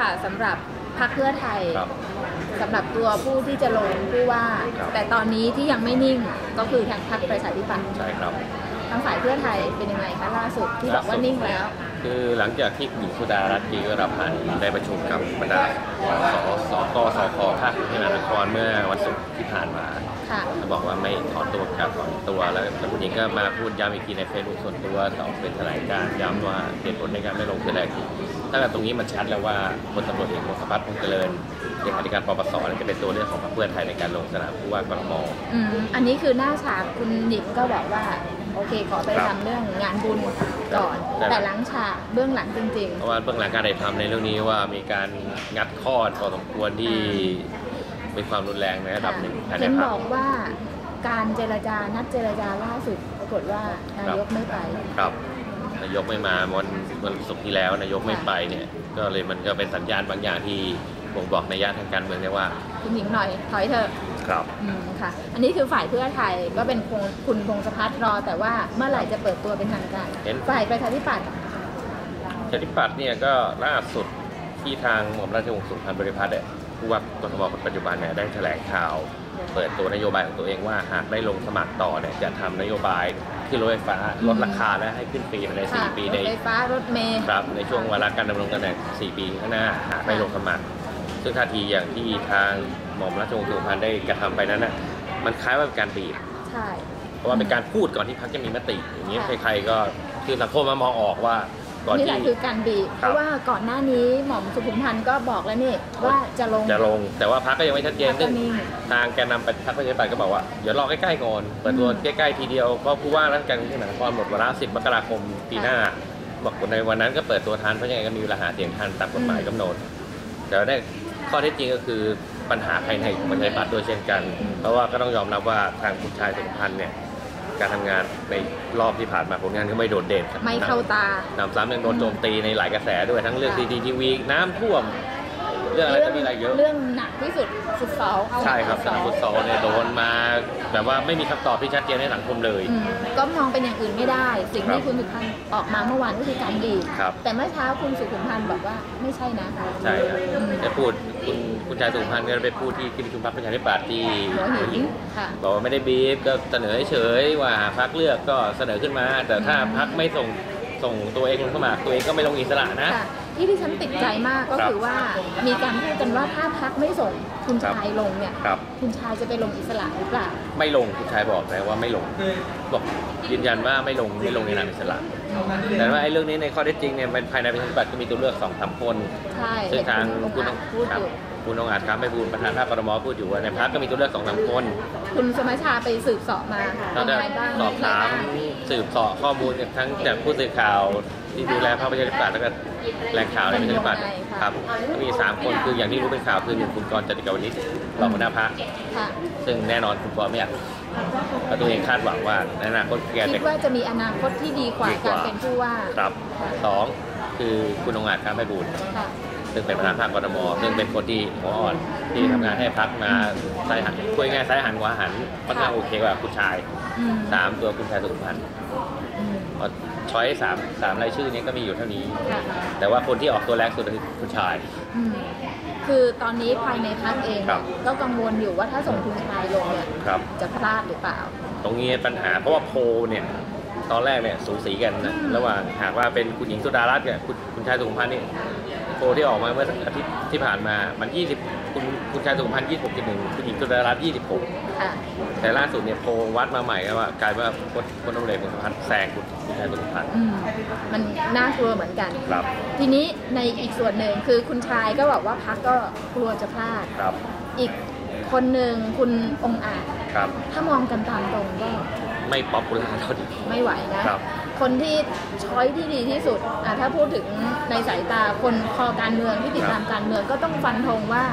ค่ะสำหรับพรรคเพื่อไทยครับ สำหรับตัวผู้ที่จะลงผู้ว่า ครับ แต่ตอนนี้ที่ยังไม่นิ่งก็คือทางพรรคประชาธิปัตย์ใช่ครับ ทางฝ่ายเพื่อไทยเป็นยังไงคะล่าสุดที่บอกว่านิ่งแล้ว คือหลังจากที่คุณหญิงสุดารัตน์ดีก็รับพันธ์ได้ประชุมกับบรรดาสสกสคภาคพนครเมื่อวันศุกร์ที่ผ่านมาค่ะก็บอกว่าไม่ถอนตัวกลับถอนตัวแล้วแล้วคุณหญิงก็มาพูดย้ำอีกทีในเฟซบุ๊กส่วนตัวต่อเป็นแถลงการณ์ย้ำว่าเหตุผลในการไม่ลงคืออะไร คือถ้าเกิดตรงนี้มันชัดแล้วว่าพลตำรวจเอกพงศพัฒน์พงษ์เจริญเลขาธิการปปสเนี่ยจะเป็นตัวเลือกของพรรคเพื่อไทยในการลงสนามผู้ว่ากรมอืมอันนี้คือหน้าฉากคุณหนิงก็บอกว่า โอเคขอไปครับทำเรื่องงานบุญก่อนครับแต่หลังฉากเบื้องหลังจริงเพราะว่าเบื้องหลังการได้ทำในเรื่องนี้ว่ามีการงัดข้อพอสมควรที่เป็นความรุนแรงในๆระดับหนึ่งภายในเห็นพรบรคอกว่าการเจรจานัดเจรจาล่าสุดปรากฏว่านายกไม่ไปครับ นายกไม่มาวันวันศุกร์ที่แล้วนายกไม่ไปเนี่ย ก็เลยมันก็เป็นสัญญาณบางอย่างที่บ่งบอกในยยะทางการเมืองได้ว่า คุณหญิงหน่อยถอยเถอะครับอืมค่ะ อันนี้คือฝ่ายเพื่อไทยก็เป็นคงคุณพงศพัฒน์รอ แต่ว่าเมื่อไหร่จะเปิดตัวเป็นทางการเห็น ฝ่ายประชาธิปัตย์ชาติปัตย์เนี่ยก็ล่าสุดที่ทางหม่อมราชวงศ์สุพรรณบริพัตรเนี่ยผู้ว่ากทมคนปัจจุบันเนี่ยได้แถลงข่าว เปิดตัวนโยบายของตัวเองว่าหากได้ลงสมัครต่อเนี่ยจะทำนโยบาย ขึ้นรถไฟฟ้าลดราคาและให้ขึ้นฟรีภายในค่ะ4ปีรในถไฟฟ้ารถเมล์ครับในช่วงเวลาการดำรงตำแหน่ง4ปีข้างหน้าหากได้ลงสมัครซึ่งท่าทีอย่างที่ทางหม่อมราชวงศ์สุพรรณได้กระทำไปนั้นน่ะมันคล้ายว่าเป็นการบีบใช่เพราะว่าเป็นการพูดก่อนที่พรรคจะมีมติอย่างนี้ค่ะใครๆก็คือสังคมมามองออกว่า ก่อนนี่แหที่ ละคือการบีบคเพรับ ราะว่าก่อนหน้านี้หม่อมสุขุมพันธ์ก็บอกแล้วนี่ว่าจะลงจะลง แต่ว่าพรรคก็ยังไม่ชัดเจนพรรคก็ซึ่งนิ่งทางแกนนำพรรคประชาธิปัตย์ก็บอกว่าเดี๋ยวรอใกล้ๆก่อนเปิดตัวอืมใกล้ๆทีเดียวเพราะผู้ว่าราชการกรุงเทพมหานครหมดวาระ10 มกราคมปีหน้า บอกในวันนั้นก็เปิดตัวทันเพราะยังไงก็มีเวลาหาเสียงทันตามกฎหมายกำหนด แต่ว่าได้ข้อเท็จจริงก็คือปัญหาภายในของประชาธิปัตย์ด้วยเช่นกัน เพราะว่าก็ต้องยอมรับว่าทางคุณชายสุพันธ์เนี่ย การทำงานในรอบที่ผ่านมาผลงานก็ไม่โดดเด่นไม่เข้าตาหนำซ้ำยังโดนโจมตีในหลายกระแสด้วยทั้งเรื่องค่ะซีดีทีวีน้ำท่วม เรื่องอะไรก็มีอะไรเยอะ เรื่องหนักที่สุดฟุตซอลเอาใช่ครับฟุสนามฟุตซอลเนี่ยโดนมาแบบว่าไม่มีคำตอบที่ชัดเจนในสังคมเลย อืมก็มองเป็นอย่างอื่นไม่ได้ สิ่งครัที่บคุณสุพันธ์ออกมาเมื่อวานก็คือการบีบครับ แต่เมื่อเช้าคุณสุขุมพันธ์บอกว่าไม่ใช่นะ ใช่ครับอืมจะพูดคุณคุณชายสุพันธ์ก็ไปพูดที่ที่ประชุมพรรคประชาธิปัตย์ที่หัวหินค่ะ บอกว่าไม่ได้บีบก็เสนอเฉยๆว่าพรรคเลือกก็เสนอขึ้นมา แต่ถ้าพรรคไม่ส่งส่งตัวเองลงสมัครตัวเองก็ไม่ลงอิสระนะ ค่ะ ที่ที่ฉันติดใจมากก็ครับคือว่ามีการพูดกันว่าถ้าพักไม่ส่งคุณครับชายลงเนี่ยครับคุณชายจะไปลงอิสระหรือเปล่าไม่ลงคุณชายบอกนะว่าไม่ลงบอกยืนยันว่าไม่ลงไม่ลงในนามอิสระแต่ว่าไอ้เรื่องนี้ในข้อเท็จจริงเนี่ยมันภายในประชาธิปัตย์ก็มีตัวเลือกสองสามคนใช่ซึ่งทางเห็นคุคุณณองค์อาจพูดครัอบยู่คุณองค์อาจครับไม่พูดประธานภาคกรมพูดอยู่ว่าในพักก็มีตัวเลือกสองสามคน คุณสมัชชาไปสืบเสอบมาเราจะเป็นไงบ้างสอบถามใครบ้งสืบเสอบข้อมูลจากทั้งจากผู้สื่อข่าว ที่ดูแลพรรคประชาธิปัตย์แล้วก็แหล่งข่าวในประชาธิปัตย์ครับก็มีสามคนคืออย่างที่รู้เป็นข่าวคือหนึ่งคุณกรณ์จติกาวนิชรองหัวหน้าพรรคค่ะซึ่งแน่นอนคุณกรณ์ไม่อยากเพราะตัวเองคาดหวังว่าในอนาคตแกคิจะดว่าจะมีอนาคตที่ดีกว่าดีกการว่าเป็นผู้ว่าครับสองคือคุณองค์อาจครับไม่บูลย์ค่ะ ซึ่งเป็นประธานภาคกรมซึ่งเป็นคนที่หัวอ่อนที่ทำงานให้พักมาซ้ายหันคุยง่ายซ้ายหันขวาหันค่อนข้างโอเคกว่าผู้ชายอืมสามตัวคุณชายสุขพันธ์อืมเพราะช้อยสามสามรายชื่อนี้ก็มีอยู่เท่านี้ค่ะแต่ว่าคนที่ออกตัวแรกสุดคือผู้ชายอืมคือตอนนี้ภายในพักเองครับก็กังวลอยู่ว่าถ้าส่งคุณชายลงเนี่ยครับจะพลาดหรือเปล่า ตรงนี้ปัญหาเพราะว่าโพลเนี่ย ตอนแรกเนี่ยสูสีกันนะระหว่างหากว่าเป็นคุณหญิงสุดารัตน์กับคุณคุณชายสุขพันธ์นี่โพลที่ออกมาเมื่ออาทิตย์ที่ผ่านมามัน 20 คุณคุณชายสุขพันธ์26.1คุณหญิงสุดารัตน์26ค่ะแต่ล่าสุดเนี่ยโพลวัดมาใหม่ก็ว่ากลายเป็นว่าคนคนตำรวจเอกสุพันธ์แซงคุณคุณชายสุพันธ์อืมมันน่ากลัวเหมือนกันครับ ทีนี้ในอีกส่วนหนึ่งคือคุณชายก็บอกว่าพักก็กลัวจะพลาดครับ อีกคนหนึ่งคุณองค์อาจครับถ้ามองกันตามตรงก็ ไม่ป๊อปปูล่าเท่าที่ไม่ไหวนะ ครับ คนที่ช้อยที่ดีที่สุดอะถ้าพูดถึงในสายตาคนคอการเมืองที่ติดตามการเมืองก็ต้องฟันธงว่า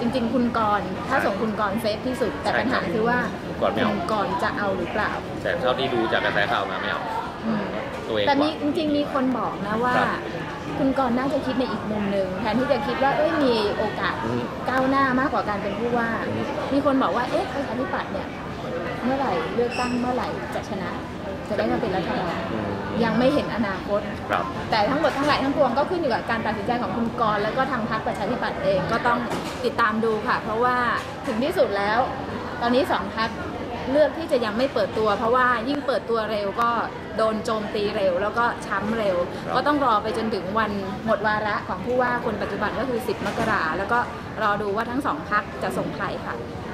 จริง ๆ คุณกรณ์ถ้าส่งคุณกรณ์เซฟที่สุด แต่ใช่ปัญหาครับคือว่าคุณกรณ์ไม่เอาคุณกรณ์จะเอาหรือเปล่า แต่เท่าที่ดูจากกระแสข่าวมาไม่เอาอืม ตัวเองแต่กมีว่า จริงๆมีคนบอกนะว่า ครับคุณกรณ์น่าจะคิดในอีกมุมหนึ่งแทนที่จะคิดว่าเอ้ยมีโอกาสอืมก้าวหน้า มากกว่าการเป็นผู้ว่า อืม มีคนบอกว่าเอ๊ะประชาธิปัตย์เนี่ย เมื่อไหร่เลือกตั้งเมื่อไหร่จะชนะ จะได้มาเป็นรัฐบาลอืมยังไม่เห็นอนาคตครับแต่ทั้งหมดทั้งหลายทั้งปวงก็ขึ้นอยู่กับการตัดสินใจของคุณกรณ์แล้วก็ทางพรรคประชาธิปัตย์เองก็ต้องติดตามดูค่ะ เพราะว่าถึงที่สุดแล้ว ตอนนี้สองพรรคเลือกที่จะยังไม่เปิดตัว เพราะว่ายิ่งเปิดตัวเร็วก็โดนโจมตีเร็ว แล้วก็ช้ำเร็วครับก็ต้องรอไปจนถึงวันหมดวาระของผู้ว่าคนปัจจุบันก็คือ 10 มกราแล้วก็รอดูว่าทั้งสองพรรคจะส่งใครค่ะค